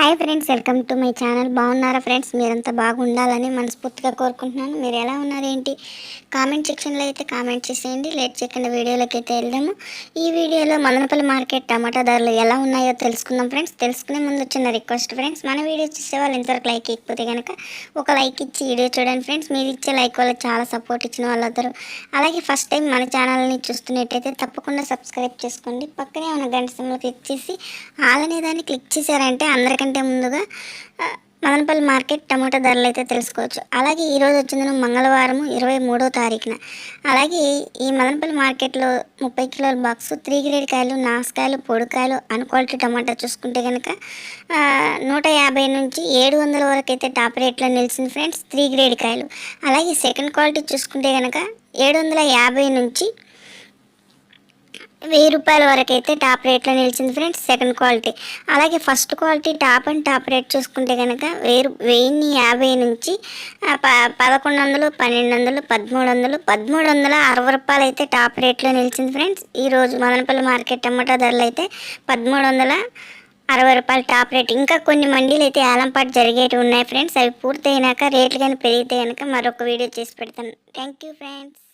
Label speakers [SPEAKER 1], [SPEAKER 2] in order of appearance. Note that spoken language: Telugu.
[SPEAKER 1] Hi friends welcome to my channel. బాగున్నారా ఫ్రెండ్స్? మీరంతా బాగుండాలని మనస్ఫూర్తిగా కోరుకుంటున్నాను. మీరు ఎలా ఉన్నారు ఏంటి కామెంట్ సెక్షన్లో అయితే కామెంట్ చేసేయండి. లేట్ చేయకుండా వీడియోలోకి అయితే వెళ్దాము. ఈ వీడియోలో మదనపల్లి మార్కెట్ టమాటా ధరలు ఎలా ఉన్నాయో తెలుసుకుందాం ఫ్రెండ్స్. తెలుసుకునే ముందు వచ్చిన రిక్వెస్ట్ ఫ్రెండ్స్. మన వీడియో చూసే వాళ్ళు ఇంతవరకు లైక్ ఇకపోతే కనుక ఒక లైక్ ఇచ్చి వీడియో చూడండి ఫ్రెండ్స్. మీరు ఇచ్చే లైక్ వల్ల చాలా సపోర్ట్ ఇచ్చిన వాళ్ళందరూ అలాగే ఫస్ట్ టైం మన ఛానల్ని చూస్తున్నట్టయితే తప్పకుండా సబ్స్క్రైబ్ చేసుకోండి. పక్కనే ఉన్న గంట సింబల్ క్లిక్ చేసి ఆల్ అనే దాన్ని క్లిక్ చేశారంటే అందరికంటే ముందుగా మదనపల్లి మార్కెట్ టమాటా ధరలు అయితే తెలుసుకోవచ్చు. అలాగే ఈరోజు వచ్చింది మంగళవారం ఇరవై మూడో తారీఖున. అలాగే ఈ మదనపల్లి మార్కెట్లో ముప్పై కిలోల బాక్స్ త్రీ గ్రేడ్ కాయలు నాసుకాయలు పొడికాయలు అన్ క్వాలిటీ టమాటా చూసుకుంటే కనుక నూట యాభై నుంచి ఏడు వందల వరకు అయితే టాప్ రేట్లో నిలిచింది ఫ్రెండ్స్ త్రీ గ్రేడ్ కాయలు. అలాగే సెకండ్ క్వాలిటీ చూసుకుంటే కనుక ఏడు వందల యాభై నుంచి వెయ్యి రూపాయల వరకు అయితే టాప్ రేట్లో నిలిచింది ఫ్రెండ్స్ సెకండ్ క్వాలిటీ. అలాగే first quality top and top rate చూసుకుంటే కనుక వెయ్యి రూ- వెయ్యిన్ని యాభై నుంచి ప పదకొండు వందలు పన్నెండు వందలు పదమూడు వందలు పదమూడు వందల అరవై రూపాయలు అయితే టాప్ రేట్లో నిలిచింది ఫ్రెండ్స్. ఈరోజు మదనపల్లి మార్కెట్ టమాటా ధరలు అయితే పదమూడు వందల అరవై రూపాయలు టాప్ రేట్. ఇంకా కొన్ని మండీలు అయితే ఏలంపాటు జరిగేవి ఉన్నాయి ఫ్రెండ్స్. అవి పూర్తయినాక రేట్లు కానీ పెరిగితే కనుక మరొక వీడియో చేసి పెడతాను. Thank you friends.